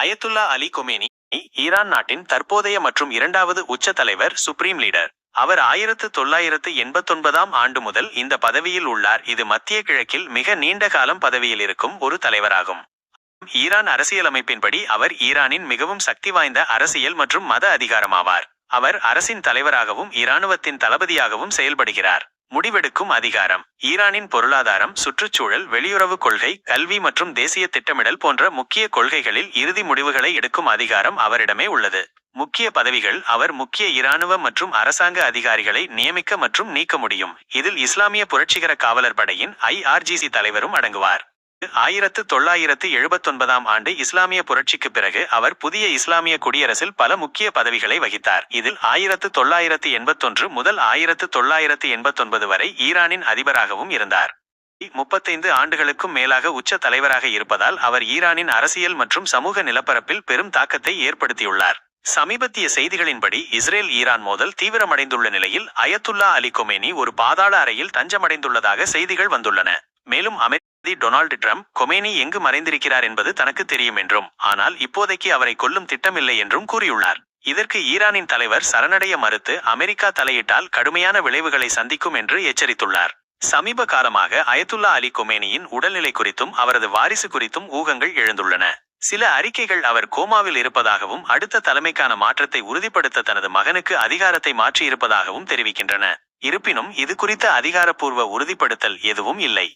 Ayatollah Ali Khamenei Iran நாட்டின் தற்போதைய மற்றும் இரண்டாவது உச்ச தலைவர் சுப்ரீம் லீடர் அவர் ஆயிரத்து தொள்ளாயிரத்து எண்பத்தொன்பதாம் ஆண்டு முதல் இந்த பதவியில் உள்ளார். இது மத்திய கிழக்கில் மிக நீண்ட காலம் பதவியில் இருக்கும் ஒரு தலைவராகும். ஈரான் அரசியலமைப்பின்படி அவர் ஈரானின் மிகவும் சக்தி வாய்ந்த அரசியல் மற்றும் மத அதிகாரமாவார். அவர் அரசின் தலைவராகவும் இராணுவத்தின் தளபதியாகவும் செயல்படுகிறார். முடிவெடுக்கும் அதிகாரம். ஈரானின் பொருளாதாரம் சுற்றுச்சூழல் வெளியுறவு கொள்கை கல்வி மற்றும் தேசிய திட்டமிடல் போன்ற முக்கிய கொள்கைகளில் இறுதி முடிவுகளை எடுக்கும் அதிகாரம் அவரிடமே உள்ளது. முக்கிய பதவிகள் அவர் முக்கிய இராணுவ மற்றும் அரசாங்க அதிகாரிகளை நியமிக்க மற்றும் நீக்க முடியும். இதில் இஸ்லாமிய புரட்சிகர காவலர் படையின் ஐஆர்ஜிசி தலைவரும் அடங்குவார். ஆயிரத்து தொள்ளாயிரத்து எழுபத்தொன்பதாம் ஆண்டு இஸ்லாமிய புரட்சிக்கு பிறகு அவர் புதிய இஸ்லாமிய குடியரசில் பல முக்கிய பதவிகளை வகித்தார். இதில் ஆயிரத்து தொள்ளாயிரத்து எண்பத்தொன்று முதல் ஆயிரத்து தொள்ளாயிரத்து எண்பத்தொன்பது வரை ஈரானின் அதிபராகவும் இருந்தார். முப்பத்தைந்து ஆண்டுகளுக்கும் மேலாக உச்ச தலைவராக இருப்பதால் அவர் ஈரானின் அரசியல் மற்றும் சமூக நிலப்பரப்பில் பெரும் தாக்கத்தை ஏற்படுத்தியுள்ளார். சமீபத்திய செய்திகளின்படி இஸ்ரேல் ஈரான் மோதல் தீவிரமடைந்துள்ள நிலையில் அயத்துல்லா அலி கொமேனி ஒரு பாதாள அறையில் தஞ்சமடைந்துள்ளதாக செய்திகள் வந்துள்ளன. மேலும் அமெரிக்க டொனால்டு ட்ரம்ப் கொமேனி எங்கு மறைந்திருக்கிறார் என்பது தனக்கு தெரியும் என்றும் ஆனால் இப்போதைக்கு அவரை கொல்லும் திட்டமில்லை என்றும் கூறியுள்ளார். இதற்கு ஈரானின் தலைவர் சரணடைய மறுத்து அமெரிக்கா தலையிட்டால் கடுமையான விளைவுகளை சந்திக்கும் என்று எச்சரித்துள்ளார். சமீப காலமாக அயத்துல்லா அலி கொமேனியின் உடல்நிலை குறித்தும் அவரது வாரிசு குறித்தும் ஊகங்கள் எழுந்துள்ளன. சில அறிக்கைகள் அவர் கோமாவில் இருப்பதாகவும் அடுத்த தலைமைக்கான மாற்றத்தை உறுதிப்படுத்த தனது மகனுக்கு அதிகாரத்தை மாற்றியிருப்பதாகவும் தெரிவிக்கின்றன. இருப்பினும் இது குறித்த அதிகாரப்பூர்வ உறுதிப்படுத்தல் எதுவும் இல்லை.